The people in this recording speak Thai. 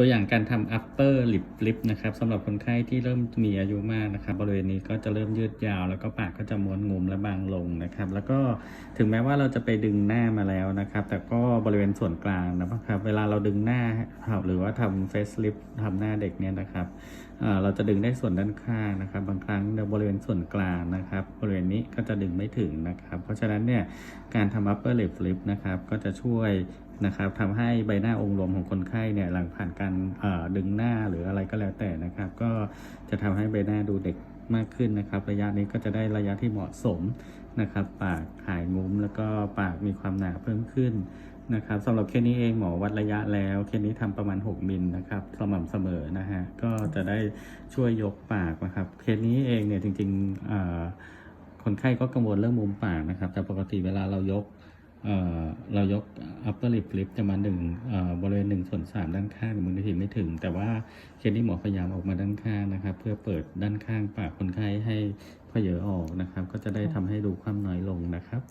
ตัวอย่างการทำ upper lip flip นะครับสำหรับคนไข้ที่เริ่มมีอายุมากนะครับ บริเวณนี้ก็จะเริ่มยืดยาว แล้วก็ปากก็จะม้วนงุมและบางลงนะครับ แล้วก็ถึงแม้ว่าเราจะไปดึงหน้ามาแล้วนะครับ แต่ก็บริเวณส่วนกลางนะครับ เวลาเราดึงหน้าหรือว่าทำ face lift ทำหน้าเด็กเนี่ยนะครับเอ่อเราจะดึงได้ส่วนด้านข้างนะครับ บางครั้งในบริเวณส่วนกลางนะครับ บริเวณนี้ก็จะดึงไม่ถึงนะครับ เพราะฉะนั้นเนี่ยการทำ upper lip flip นะครับก็จะช่วย นะครับทำให้ใบหน้าองค์รวมของคนไข้เนี่ยหลังผ่านการดึงหน้าหรืออะไรก็แล้วแต่นะครับ ก็จะทำให้ใบหน้าดูเด็กมากขึ้นนะครับ ระยะนี้ก็จะได้ระยะที่เหมาะสมนะครับ ปากหายงุ้ม แล้วก็ปากมีความหนาเพิ่มขึ้นนะครับสำหรับเคสนี้เองหมอวัดระยะแล้วเคสนี้ทำประมาณ 6มิลนะครับสม่ำเสมอนะฮะก็จะได้ช่วยยกปากนะครับเคสนี้เองเนี่ยจริงๆคนไข้ก็กังวลเรื่องมุมปากนะครับ แต่ปกติเวลาเรายก เรายก upper lip flip จะมาหนึ่งบริเวณหนึ่งส่วนสามด้านข้างมือถือไม่ถึง แต่ว่าเคสนี้หมอพยายามออกมาด้านข้างนะครับ เพื่อเปิดด้านข้างปากคนไข้ให้เพเยอออกนะครับ ก็จะได้ทำให้ดูความน้อยลงนะครับ